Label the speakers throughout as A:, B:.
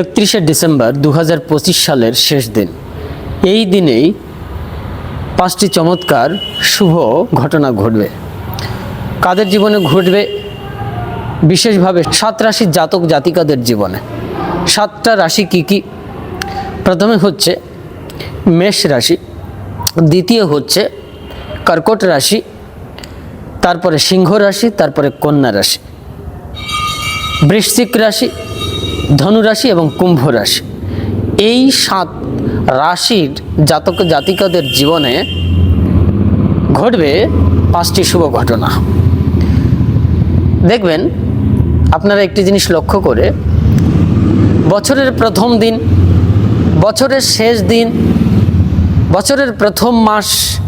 A: একত্রিশে ডিসেম্বর দু হাজার পঁচিশ সালের শেষ দিন। এই দিনেই পাঁচটি চমৎকার শুভ ঘটনা ঘটবে। কাদের জীবনে ঘটবে? বিশেষভাবে সাত রাশির জাতক জাতিকাদের জীবনে। সাতটা রাশি কি কি? প্রথমে হচ্ছে মেষ রাশি, দ্বিতীয় হচ্ছে কর্কট রাশি, তারপরে সিংহ রাশি, তারপরে কন্যা রাশি। বৃশ্চিক রাশি ধনু রাশি এবং কুম্ভ রাশি এই সাত রাশির জাতক জাতিকাদের জীবনে ঘটবে পাঁচটি শুভ ঘটনা। দেখবেন, আপনারা একটি জিনিস লক্ষ্য করে, বছরের প্রথম দিন, বছরের শেষ দিন, বছরের প্রথম মাস,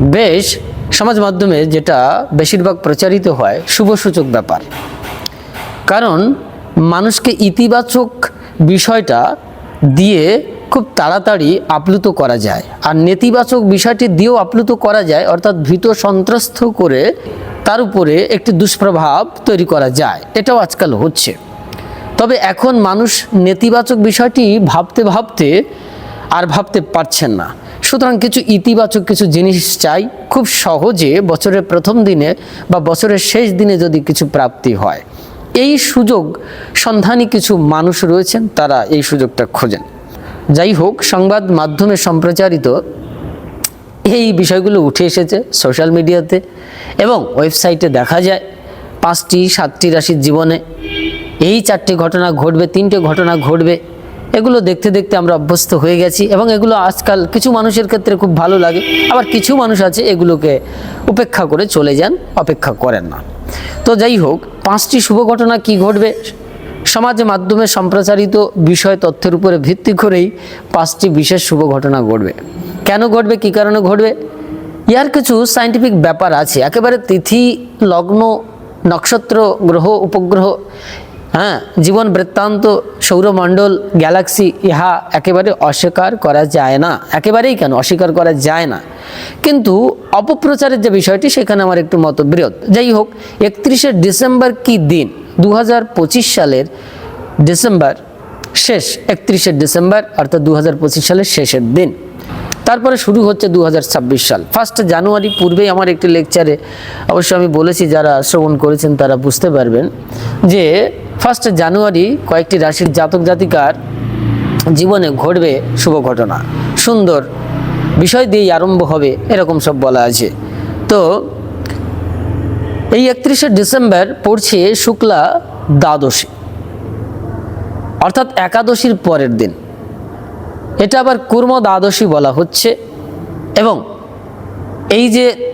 A: বেশ সমাজ মাধ্যমে যেটা বেশিরভাগ প্রচারিত হয় শুভসূচক ব্যাপার। কারণ মানুষকে ইতিবাচক বিষয়টা দিয়ে খুব তাড়াতাড়ি আপ্লুত করা যায়। আর নেতিবাচক বিষয়টি দিয়েও আপ্লুত করা যায়, অর্থাৎ ভীত সন্ত্রস্ত করে তার উপরে একটি দুষ্প্রভাব তৈরি করা যায়। এটাও আজকাল হচ্ছে। তবে এখন মানুষ নেতিবাচক বিষয়টি ভাবতে ভাবতে আর ভাবতে পারছেন না। সুতরাং কিছু ইতিবাচক কিছু জিনিস চাই। খুব সহজে বছরের প্রথম দিনে বা বছরের শেষ দিনে যদি কিছু প্রাপ্তি হয় এই সুযোগ সন্ধানী কিছু মানুষ রয়েছেন, তারা এই সুযোগটা খোঁজেন। যাই হোক, সংবাদ মাধ্যমে সম্প্রচারিত এই বিষয়গুলো উঠে এসেছে সোশ্যাল মিডিয়াতে এবং ওয়েবসাইটে দেখা যায়, পাঁচটি সাতটি রাশির জীবনে এই চারটি ঘটনা ঘটবে, তিনটে ঘটনা ঘটবে। এগুলো দেখতে দেখতে আমরা অভ্যস্ত হয়ে গেছি এবং এগুলো আজকাল কিছু মানুষের ক্ষেত্রে খুব ভালো লাগে। আবার কিছু মানুষ আছে এগুলোকে উপেক্ষা করে চলে যান, অপেক্ষা করেন না। তো যাই হোক, পাঁচটি শুভ ঘটনা কি ঘটবে? সমাজ মাধ্যমে সম্প্রচারিত বিষয় তথ্যের উপরে ভিত্তি করেই পাঁচটি বিশেষ শুভ ঘটনা ঘটবে। কেন ঘটবে? কী কারণে ঘটবে? ইয়ার কিছু সায়েন্টিফিক ব্যাপার আছে। একেবারে তিথি, লগ্ন, নক্ষত্র, গ্রহ, উপগ্রহ হ্যাঁ জীবন বৃত্তান্ত সৌরমণ্ডল গ্যালাক্সি ইহা একেবারে অস্বীকার করা যায় না। একেবারেই কেন? অস্বীকার করা যায় না। কিন্তু অপপ্রচারের যে বিষয়টি, সেখানে আমার একটু মতবিরোধ। যাই হোক, একত্রিশে ডিসেম্বর কি দিন? দু হাজার পঁচিশ সালের ডিসেম্বর শেষ, একত্রিশে ডিসেম্বর, অর্থাৎ দু হাজার পঁচিশ সালের শেষের দিন। তারপরে শুরু হচ্ছে দু হাজার ছাব্বিশ সাল। ফার্স্ট জানুয়ারি পূর্বেই আমার একটি লেকচারে অবশ্য আমি বলেছি, যারা শ্রবণ করেছেন তারা বুঝতে পারবেন যে ফার্স্ট জানুয়ারি কয়েকটি রাশির জাতক জাতিকার জীবনে ঘটবে শুভ ঘটনা। সুন্দর বিষয় দিয়েই আরম্ভ হবে, এরকম সব বলা আছে। তো, এই একত্রিশে ডিসেম্বর পড়ছে শুক্লা দ্বাদশী। অর্থাৎ একাদশীর পরের দিন। এটা আবার কুর্ম দ্বাদশী বলা হচ্ছে। এবং এই যে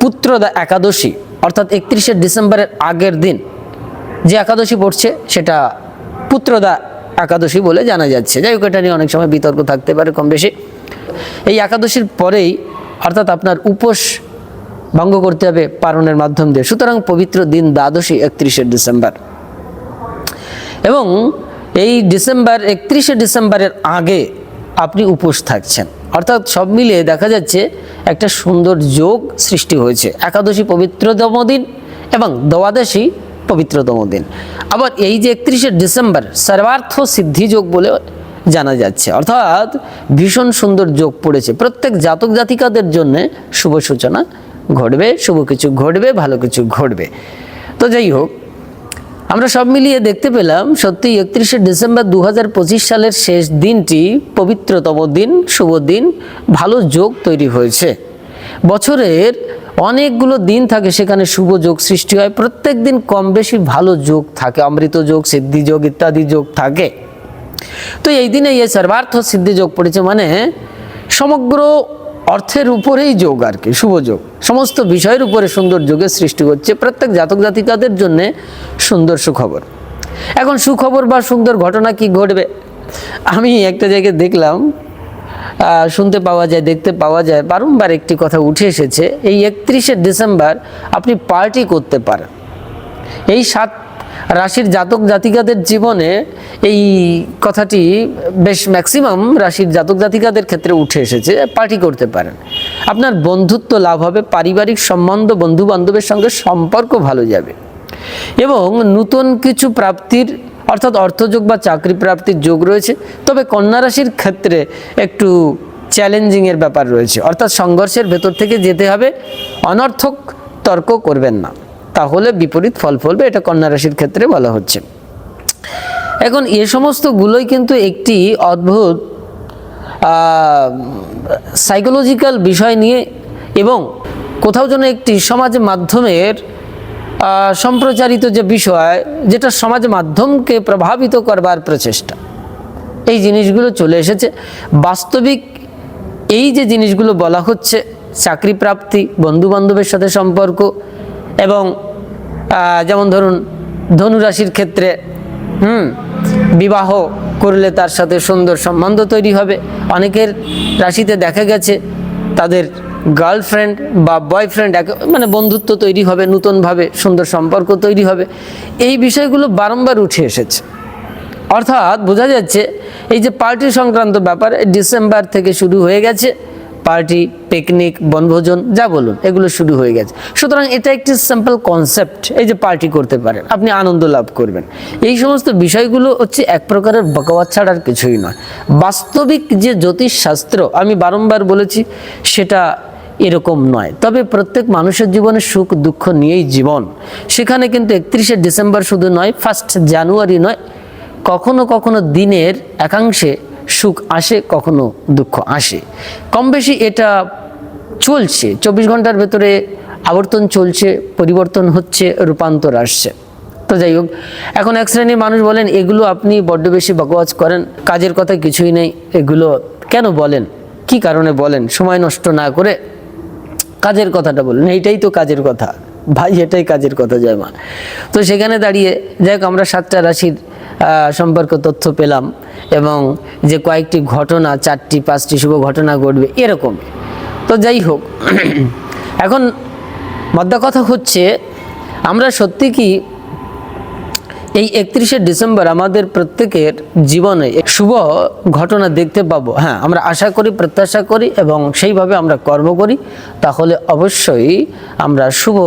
A: পুত্রদা একাদশী, অর্থাৎ একত্রিশে ডিসেম্বরের আগের দিন যে একাদশী পড়ছে সেটা পুত্রদা একাদশী বলে জানা যাচ্ছে। যাই হোক, এটা নিয়ে অনেক সময় বিতর্ক থাকতে পারে কম বেশি। এই একাদশীর পরেই অর্থাৎ আপনার উপোস ভঙ্গ করতে হবে পালনের মাধ্যম দিয়ে। সুতরাং পবিত্র দিন দ্বাদশী একত্রিশে ডিসেম্বর। এবং এই ডিসেম্বর, একত্রিশে ডিসেম্বরের আগে আপনি উপোস থাকছেন। অর্থাৎ সব মিলিয়ে দেখা যাচ্ছে একটা সুন্দর যোগ সৃষ্টি হয়েছে। একাদশী পবিত্রতম দিন এবং দ্বাদশী পবিত্রতম দিন। আবার এই যে একত্রিশে ডিসেম্বর, সর্বার্থ সিদ্ধি যোগ বলে জানা যাচ্ছে। অর্থাৎ ভীষণ সুন্দর যোগ পড়েছে। প্রত্যেক জাতক জাতিকাদের জন্য শুভ সূচনা ঘটবে, শুভ কিছু ঘটবে, ভালো কিছু ঘটবে। তো যাই হোক, আমরা সব মিলিয়ে দেখতে পেলাম, সত্যি একত্রিশে ডিসেম্বর দু হাজার পঁচিশ সালের শেষ দিনটি পবিত্রতম দিন, শুভ দিন, ভালো যোগ তৈরি হয়েছে। বছরের অনেকগুলো দিন থাকে সেখানে শুভ যোগ সৃষ্টি হয়। প্রত্যেক দিন কম বেশি ভালো যোগ থাকে, অমৃত যোগ, সিদ্ধি যোগ ইত্যাদি যোগ থাকে। তো এই দিনে এই সর্বার্থ সিদ্ধি যোগ পড়েছে মানে সমগ্র অর্থের উপরেই যোগ আর কি, শুভ যোগ। সমস্ত বিষয়ের উপরে সুন্দর যোগের সৃষ্টি হচ্ছে, প্রত্যেক জাতক জাতিকাদের জন্য সুন্দর সুখবর। এখন সুখবর বা সুন্দর ঘটনা কি ঘটবে? আমি একটা জায়গায় দেখলাম শুনতে পাওয়া যায়, দেখতে পাওয়া যায়। বারংবার একটি কথা উঠে এসেছে, এই একত্রিশে ডিসেম্বর আপনি পার্টি করতে পারেন। এই সাত রাশির জাতক জাতিকাদের জীবনে এই কথাটি বেশ ম্যাক্সিমাম রাশির জাতক জাতিকাদের ক্ষেত্রে উঠে এসেছে, পার্টি করতে পারেন। আপনার বন্ধুত্ব লাভ হবে, পারিবারিক সম্বন্ধ বন্ধু বান্ধবের সঙ্গে সম্পর্ক ভালো যাবে। এবং নতুন কিছু প্রাপ্তির অর্থাৎ অর্থযোগ বা চাকরি প্রাপ্তির যোগ রয়েছে। তবে কন্যা রাশির ক্ষেত্রে একটু চ্যালেঞ্জিংয়ের ব্যাপার রয়েছে। অর্থাৎ সংঘর্ষের ভেতর থেকে যেতে হবে। অনর্থক তর্ক করবেন না। তাহলে বিপরীত ফল ফলবে, এটা কন্যা রাশির ক্ষেত্রে বলা হচ্ছে। এখন এ সমস্তগুলোই কিন্তু একটি অদ্ভুত সাইকোলজিক্যাল বিষয় নিয়ে এবং কোথাও যেন একটি সমাজ মাধ্যমের সম্প্রচারিত যে বিষয়, যেটা সমাজ মাধ্যমকে প্রভাবিত করবার প্রচেষ্টা। এই জিনিসগুলো চলে এসেছে। বাস্তবিক এই যে জিনিসগুলো বলা হচ্ছে চাকরি প্রাপ্তি বন্ধু বান্ধবের সাথে সম্পর্ক এবং যেমন ধরুন, ধনুরাশির ক্ষেত্রে, হুম, বিবাহ করলে তার সাথে সুন্দর সম্বন্ধ তৈরি হবে। অনেকের রাশিতে দেখা গেছে, তাদের গার্লফ্রেন্ড বা বয়ফ্রেন্ড মানে বন্ধুত্ব তৈরি হবে, নূতনভাবে সুন্দর সম্পর্ক তৈরি হবে। এই বিষয়গুলো বারংবার উঠে এসেছে। অর্থাৎ বোঝা যাচ্ছে এই যে পার্টি সংক্রান্ত ব্যাপার ডিসেম্বর থেকে শুরু হয়ে গেছে। পার্টি পিকনিক বনভোজন, যা বলুন, এগুলো শুরু হয়ে গেছে। সুতরাং এটা একটি সিম্পল কনসেপ্ট এই যে পার্টি করতে পারেন, আপনি আনন্দ লাভ করবেন। এই সমস্ত বিষয়গুলো হচ্ছে এক প্রকারের বকওয়াত ছাড়া আর কিছুই নয়। বাস্তবিক যে জ্যোতিষশাস্ত্র, আমি বারংবার বলেছি, সেটা এরকম নয়। তবে প্রত্যেক মানুষের জীবনে সুখ, দুঃখ নিয়েই জীবন। সেখানে কিন্তু একত্রিশে ডিসেম্বর শুধু নয় ফার্স্ট জানুয়ারি নয়। কখনো কখনো দিনের একাংশে সুখ আসে, কখনো দুঃখ আসে। কম বেশি এটা চলছে। চব্বিশ ঘণ্টার ভেতরে আবর্তন চলছে, পরিবর্তন হচ্ছে, রূপান্তর আসছে। তো যাই হোক, এখন এক শ্রেণির মানুষ বলেন, এগুলো আপনি বড্ড বেশি বকওয়াজ করেন। কাজের কথা কিছুই নেই। এগুলো কেন বলেন? কি কারণে বলেন? সময় নষ্ট না করে কাজের কথাটা বললেন, এইটাই তো কাজের কথা। ভাই, এটাই কাজের কথা জয় মা তো সেখানে দাঁড়িয়ে, যাই হোক, আমরা সাতটা রাশির সম্পর্কে তথ্য পেলাম এবং যে কয়েকটি ঘটনা, চারটি, পাঁচটি শুভ ঘটনা ঘটবে, এরকম। তো যাই হোক, এখন মধ্যা কথা হচ্ছে, আমরা সত্যি কি এই একত্রিশে ডিসেম্বর আমাদের প্রত্যেকের জীবনে শুভ ঘটনা দেখতে পাবো। হ্যাঁ আমরা আশা করি, প্রত্যাশা করি এবং সেইভাবে আমরা কর্ম করি। তাহলে অবশ্যই আমরা শুভ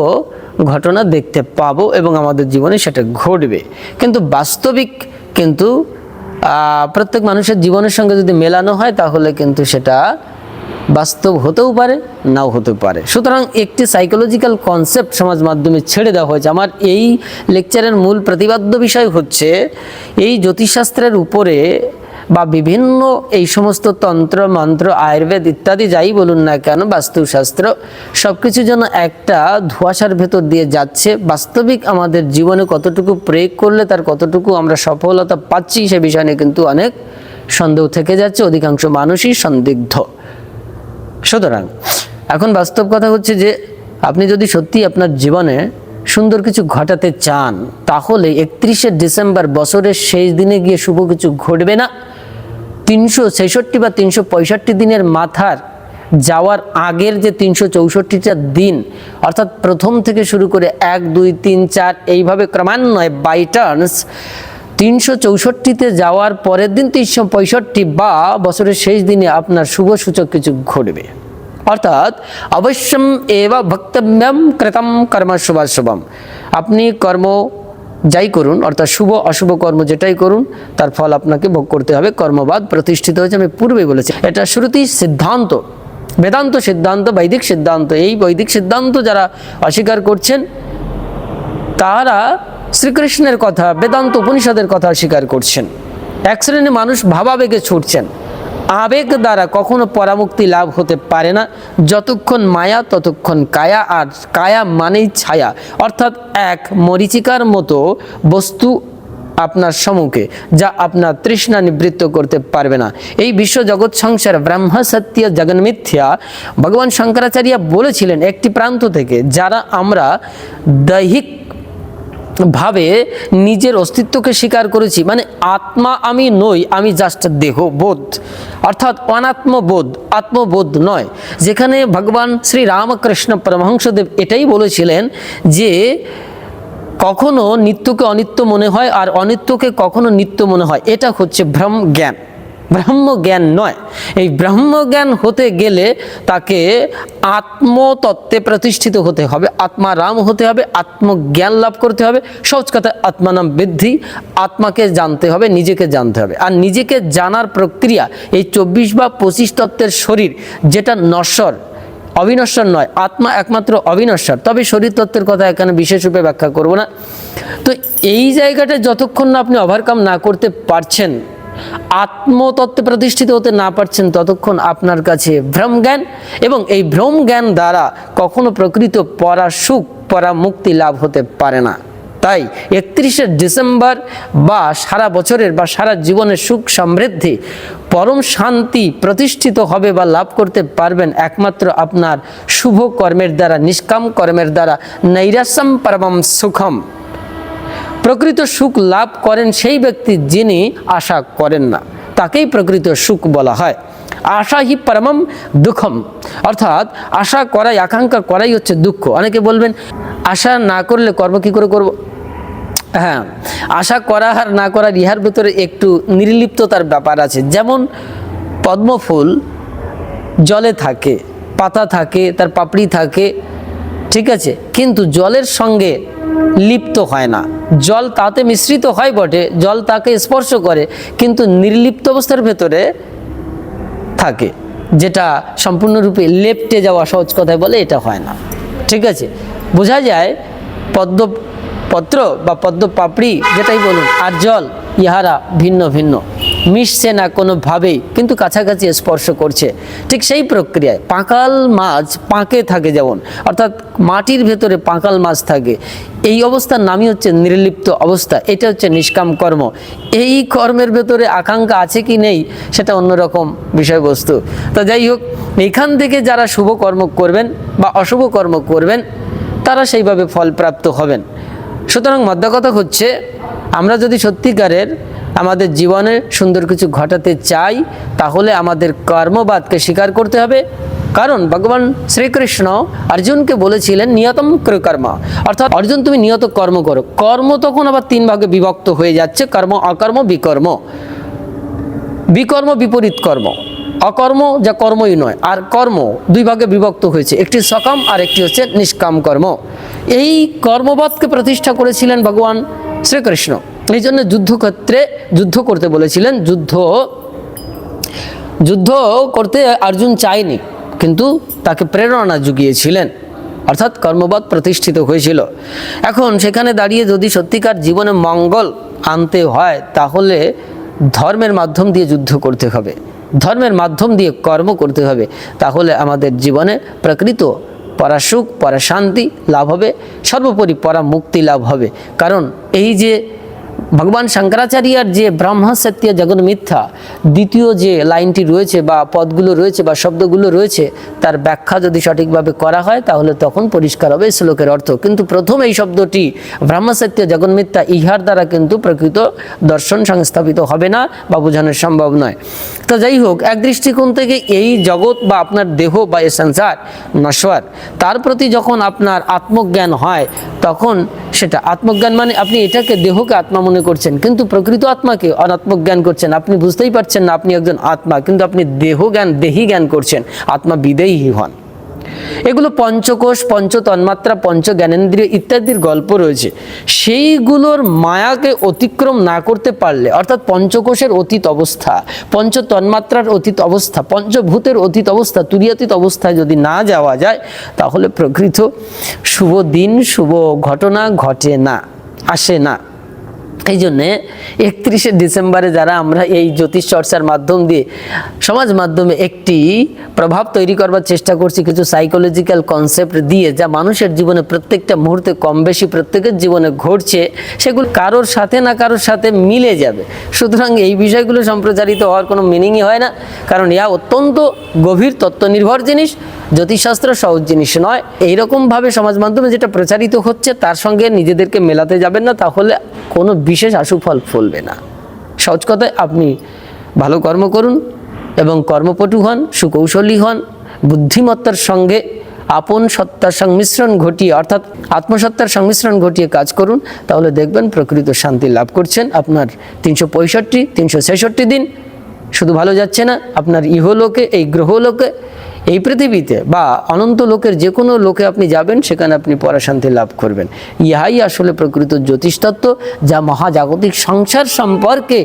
A: ঘটনা দেখতে পাবো এবং আমাদের জীবনে সেটা ঘটবে। কিন্তু বাস্তবিক কিন্তু প্রত্যেক মানুষের জীবনের সঙ্গে যদি মেলানো হয়, তাহলে কিন্তু সেটা বাস্তব হতেও পারে, নাও হতে পারে। সুতরাং একটি সাইকোলজিক্যাল কনসেপ্ট সমাজ মাধ্যমে ছেড়ে দেওয়া হয়েছে। আমার এই লেকচারের মূল প্রতিবাদ্য বিষয় হচ্ছে, এই জ্যোতিষশাস্ত্রের উপরে বা বিভিন্ন এই সমস্ত তন্ত্র, মন্ত্র, আয়ুর্বেদ ইত্যাদি যাই বলুন না কেন, বাস্তুশাস্ত্র সব কিছু যেন একটা ধোঁয়াশার ভেতর দিয়ে যাচ্ছে। বাস্তবিক আমাদের জীবনে কতটুকু প্রয়োগ করলে তার কতটুকু আমরা সফলতা পাচ্ছি সে বিষয় কিন্তু অনেক সন্দেহ থেকে যাচ্ছে। অধিকাংশ মানুষই সন্দিগ্ধ। সুতরাং এখন বাস্তব কথা হচ্ছে যে আপনি যদি সত্যি আপনার জীবনে সুন্দর কিছু ঘটাতে চান, তাহলে একত্রিশে ডিসেম্বর বছরের শেষ দিনে গিয়ে শুভ কিছু ঘটবে না। তিনশো ছেষট্টি বা তিনশো পঁয়ষট্টি দিনের মাথার যাওয়ার আগের যে তিনশো চৌষট্টিটা দিন, অর্থাৎ প্রথম থেকে শুরু করে এক, দুই, তিন, চার, এইভাবে ক্রমান্বয়ে বাই টার্নস তিনশো চৌষট্টিতে যাওয়ার পরের দিন তিনশো পঁয়ষট্টি বা বছরের শেষ দিনে আপনার শুভ সূচক কিছু ঘটবে। অর্থাৎ অবশ্যম এব ভক্তব্যম কৃতম কর্ম শুভাশুভম। আপনি কর্ম যাই করুন, অর্থাৎ শুভ অশুভ কর্ম যেটাই করুন, তার ফল আপনাকে ভোগ করতে হবে। কর্মবাদ প্রতিষ্ঠিত হয়েছে, আমি পূর্বে বলেছি। এটা শুরুতেই সিদ্ধান্ত, বেদান্ত সিদ্ধান্ত, বৈদিক সিদ্ধান্ত। এই বৈদিক সিদ্ধান্ত যারা অস্বীকার করছেন, তারা শ্রীকৃষ্ণের কথা, বেদান্ত উপনিষদের কথা স্বীকার করছেন। এক শ্রেণির মানুষ ভাবাবেগে ছুটছেন। আবেগ দ্বারা কখনো পরামুক্তি লাভ হতে পারে না। যতক্ষণ মায়া, ততক্ষণ কায়া, আর কায়া মানেই ছায়া। অর্থাৎ এক মরিচিকার মতো বস্তু আপনার সম্মুখে, যা আপনার তৃষ্ণা নিবৃত্ত করতে পারবে না। এই বিশ্ব জগৎ সংসার ব্রহ্ম, সত্য জগন্মিথ্যা ভগবান শঙ্করাচার্য বলেছিলেন একটি প্রান্ত থেকে, যারা আমরা দৈহিক ভাবে নিজের অস্তিত্বকে স্বীকার করেছি। মানে আত্মা আমি নই, আমি জাস্ট দেহ বোধ অর্থাৎ অনাত্মবোধ, আত্মবোধ নয়। যেখানে ভগবান শ্রী রামকৃষ্ণ পরমহংসদেব এটাই বলেছিলেন যে, কখনো নিত্যকে অনিত্য মনে হয় আর অনিত্যকে কখনো নিত্য মনে হয়। এটা হচ্ছে ভ্রম জ্ঞান। ব্রহ্মজ্ঞান নয়। এই ব্রহ্মজ্ঞান হতে গেলে তাকে আত্মতত্ত্বে প্রতিষ্ঠিত হতে হবে আত্মারাম হতে হবে, আত্মজ্ঞান লাভ করতে হবে। সহজ কথা আত্মানাম বৃদ্ধি, আত্মাকে জানতে হবে, নিজেকে জানতে হবে। আর নিজেকে জানার প্রক্রিয়া, এই চব্বিশ বা পঁচিশ তত্ত্বের শরীর, যেটা নশ্বর, অবিনশ্বর নয়, আত্মা একমাত্র অবিনশ্বর। তবে শরীর তত্ত্বের কথা এখানে বিশেষরূপে ব্যাখ্যা করব না। তো এই জায়গাটা যতক্ষণ না আপনি ওভারকাম না করতে পারছেন আত্মতত্ত্বে প্রতিষ্ঠিত হতে না পারছেন ততক্ষণ আপনার কাছে ভ্রম জ্ঞান এবং এই ভ্রম জ্ঞান দ্বারা কখনো প্রকৃত পরা সুখ, পরা মুক্তি লাভ হতে পারে না। তাই একত্রিশে ডিসেম্বর বা সারা বছরের বা সারা জীবনের সুখ সমৃদ্ধি, পরম শান্তি প্রতিষ্ঠিত হবে বা লাভ করতে পারবেন একমাত্র আপনার শুভ কর্মের দ্বারা, নিষ্কাম কর্মের দ্বারা। নৈরাসম পরমম সুখম। প্রকৃত সুখ লাভ করেন সেই ব্যক্তি যিনি আশা করেন না। তাকেই প্রকৃত সুখ বলা হয়। আশা হি পরমম দুঃখম। অর্থাৎ আশা করাই, আকাঙ্ক্ষা করাই হচ্ছে দুঃখ। অনেকে বলবেন, আশা না করলে কর্ম কী করে করব? হ্যাঁ আশা করা আর না করার ইহার ভেতরে একটু নির্লিপ্ততার ব্যাপার আছে। যেমন পদ্মফুল জলে থাকে, পাতা থাকে, তার পাপড়ি থাকে, ঠিক আছে? কিন্তু জলের সঙ্গে লিপ্ত হয় না। জল তাতে মিশ্রিত হয় বটে, জল তাকে স্পর্শ করে, কিন্তু নির্লিপ্ত অবস্থার ভেতরে থাকে, যেটা সম্পূর্ণরূপে লেপটে যাওয়া সহজ কথায় বলে এটা হয় না। ঠিক আছে? বোঝা যায় পদ্ম পত্র বা পদ্ম পাপড়ি, যেটাই বলুন, আর জল ইহারা ভিন্ন ভিন্ন। মিশছে না কোনোভাবেই, কিন্তু কাছাকাছি স্পর্শ করছে। ঠিক সেই প্রক্রিয়ায় পাঁকাল মাছ পাঁকে থাকে যেমন, অর্থাৎ মাটির ভেতরে পাঁকাল মাছ থাকে। এই অবস্থার নামই হচ্ছে নির্লিপ্ত অবস্থা, এটা হচ্ছে নিষ্কাম কর্ম। এই কর্মের ভেতরে আকাঙ্ক্ষা আছে কি নেই, সেটা অন্যরকম বিষয়বস্তু। তো যাই হোক, এখান থেকে যারা শুভ কর্ম করবেন বা অশুভ কর্ম করবেন, তারা সেইভাবে ফলপ্রাপ্ত হবেন। সুতরাং মধ্য কথা হচ্ছে, আমরা যদি সত্যিকারের আমাদের জীবনে সুন্দর কিছু ঘটাতে চাই, তাহলে আমাদের কর্মবাদকে স্বীকার করতে হবে। কারণ ভগবান শ্রীকৃষ্ণ অর্জুনকে বলেছিলেন, নিয়তম কর্ম অর্থাৎ, অর্জুন, তুমি নিয়ত কর্ম করো। কর্ম তখন আবার তিন ভাগে বিভক্ত হয়ে যাচ্ছে, কর্ম, অকর্ম, বিকর্ম। বিকর্ম, বিপরীত কর্ম। অকর্ম যা কর্মই নয়, আর কর্ম দুই ভাগে বিভক্ত হয়েছে। একটি সকাম, আর একটি হচ্ছে নিষ্কাম কর্ম। এই কর্মবাদকে প্রতিষ্ঠা করেছিলেন ভগবান শ্রীকৃষ্ণ। এই জন্য যুদ্ধক্ষেত্রে যুদ্ধ করতে বলেছিলেন, যুদ্ধ যুদ্ধ করতে অর্জুন চায়নি, কিন্তু তাকে প্রেরণা জুগিয়েছিলেন অর্থাৎ কর্মবাদ প্রতিষ্ঠিত হয়েছিল। এখন সেখানে দাঁড়িয়ে যদি সত্যিকার জীবনে মঙ্গল আনতে হয়, তাহলে ধর্মের মাধ্যম দিয়ে যুদ্ধ করতে হবে। ধর্মের মাধ্যম দিয়ে কর্ম করতে হবে, তাহলে আমাদের জীবনে প্রকৃত পরাসুখ, পরাশান্তি লাভ হবে, সর্বোপরি পরা মুক্তি লাভ হবে। কারণ এই যে ভগবান শঙ্করাচার্যার যে ব্রহ্ম সত্য জগন মিথ্যা, দ্বিতীয় যে লাইনটি রয়েছে বা পদগুলো রয়েছে বা শব্দগুলো রয়েছে, তার ব্যাখ্যা যদি সঠিকভাবে করা হয়, তাহলে তখন পরিষ্কার হবে শ্লোকের অর্থ। কিন্তু প্রথম এই শব্দটি ব্রহ্ম সত্য জগন মিথ্যা ইহার দ্বারা কিন্তু প্রকৃত দর্শন সংস্থাপিত হবে না বা বোঝানো সম্ভব নয়। তো যাই হোক, এক দৃষ্টিকোণ থেকে এই জগৎ বা আপনার দেহ বা এ সংসার নশ্বর, তার প্রতি যখন আপনার আত্মজ্ঞান হয়, তখন সেটা আত্মজ্ঞান মানে আপনি এটাকে দেহকে আত্মা মনে করছেন, কিন্তু প্রকৃত আত্মাকে অনাত্মজ্ঞান করছেন। আপনি বুঝতেই পারছেন না আপনি একজন আত্মা, কিন্তু আপনি দেহ জ্ঞান দেহি জ্ঞান করছেন, আত্মা বিদেহী হন। এগুলো পঞ্চকোষ পঞ্চ তন্মাত্রা পঞ্চ জ্ঞানেন্দ্রিয় ইত্যাদির গল্প রয়েছে। সেইগুলোর মায়াকে অতিক্রম না করতে পারলে, অর্থাৎ পঞ্চকোষের অতীত অবস্থা পঞ্চ তন্মাত্রার অতীত অবস্থা, পঞ্চভূতের অতীত অবস্থা, তুরিয়াতীত অবস্থায় যদি না যাওয়া যায়, তাহলে প্রকৃত শুভ দিন, শুভ ঘটনা ঘটে না, আসে না। এই জন্যে একত্রিশে ডিসেম্বরে যারা আমরা এই জ্যোতিষ চর্চার মাধ্যম দিয়ে সমাজ মাধ্যমে একটি প্রভাব তৈরি করবার চেষ্টা করছি, কিছু সাইকোলজিক্যাল কনসেপ্ট দিয়ে যা মানুষের জীবনে প্রত্যেকটা মুহূর্তে কম বেশি প্রত্যেকের জীবনে ঘটছে, সেগুলো কারোর সাথে না কারোর সাথে মিলে যাবে। সুতরাং এই বিষয়গুলো সম্প্রচারিত হওয়ার কোনো মিনিংই হয় না, কারণ ইয়া অত্যন্ত গভীর তত্ত্বনির্ভর জিনিস। জ্যোতিষশাস্ত্র সহজ জিনিস নয়। এইরকমভাবে সমাজ মাধ্যমে যেটা প্রচারিত হচ্ছে, তার সঙ্গে নিজেদেরকে মেলাতে যাবেন না, তাহলে কোনো বিশেষ আশুফল ফলবে না। সহজ কথায় আপনি ভালো কর্ম করুন এবং কর্মপটু হন, সুকৌশলী হন, বুদ্ধিমত্তার সঙ্গে আপন সত্তার সংমিশ্রণ ঘটিয়ে, অর্থাৎ আত্মসত্তার সংমিশ্রণ ঘটিয়ে কাজ করুন, তাহলে দেখবেন প্রকৃত শান্তি লাভ করছেন। আপনার তিনশো পঁয়ষট্টি, তিনশো ছেষট্টি দিন শুধু ভালো যাচ্ছে না, আপনার ইহলোকে, এই গ্রহলোকে এই পৃথিবীতে বা অনন্ত লোকের যে কোনো লোকে আপনি যাবেন, সেখানে আপনি পরাশান্তি লাভ করবেন। ইহাই আসলে প্রকৃত জ্যোতিষতত্ত্ব, যা মহাজাগতিক সংসার সম্পর্কে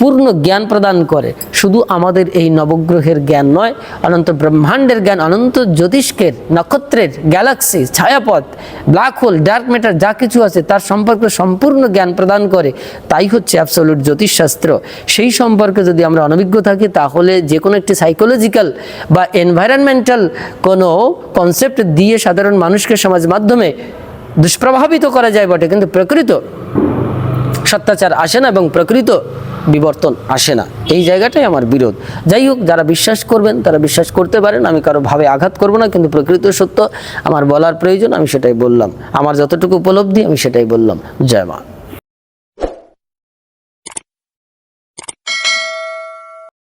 A: পূর্ণ জ্ঞান প্রদান করে। শুধু আমাদের এই নবগ্রহের জ্ঞান নয়, অনন্ত ব্রহ্মাণ্ডের জ্ঞান, অনন্ত জ্যোতিষ্কের, নক্ষত্রের গ্যালাক্সি ছায়াপথ ব্ল্যাক হোল ডার্ক ম্যাটার যা কিছু আছে, তার সম্পর্কে সম্পূর্ণ জ্ঞান প্রদান করে, তাই হচ্ছে অ্যাবসলিউট জ্যোতিষশাস্ত্র। সেই সম্পর্কে যদি আমরা অনভিজ্ঞ থাকি, তাহলে যে কোনো একটি সাইকোলজিক্যাল বা এনভায়রনমেন্টাল কোনো কনসেপ্ট দিয়ে সাধারণ মানুষকে সমাজ মাধ্যমে দুষ্প্রভাবিত করা যায় বটে, কিন্তু প্রকৃত সত্যাচার আসে না এবং প্রকৃত বিবর্তন আসে না। এই জায়গাটাই আমার বিরোধ। যাই হোক, যারা বিশ্বাস করবেন, তারা বিশ্বাস করতে পারেন, আমি কারও ভাবে আঘাত করব না, কিন্তু প্রকৃত সত্য, আমার বলার প্রয়োজন, আমি সেটাই বললাম। আমার যতটুকু উপলব্ধি, আমি সেটাই বললাম। জয় মা।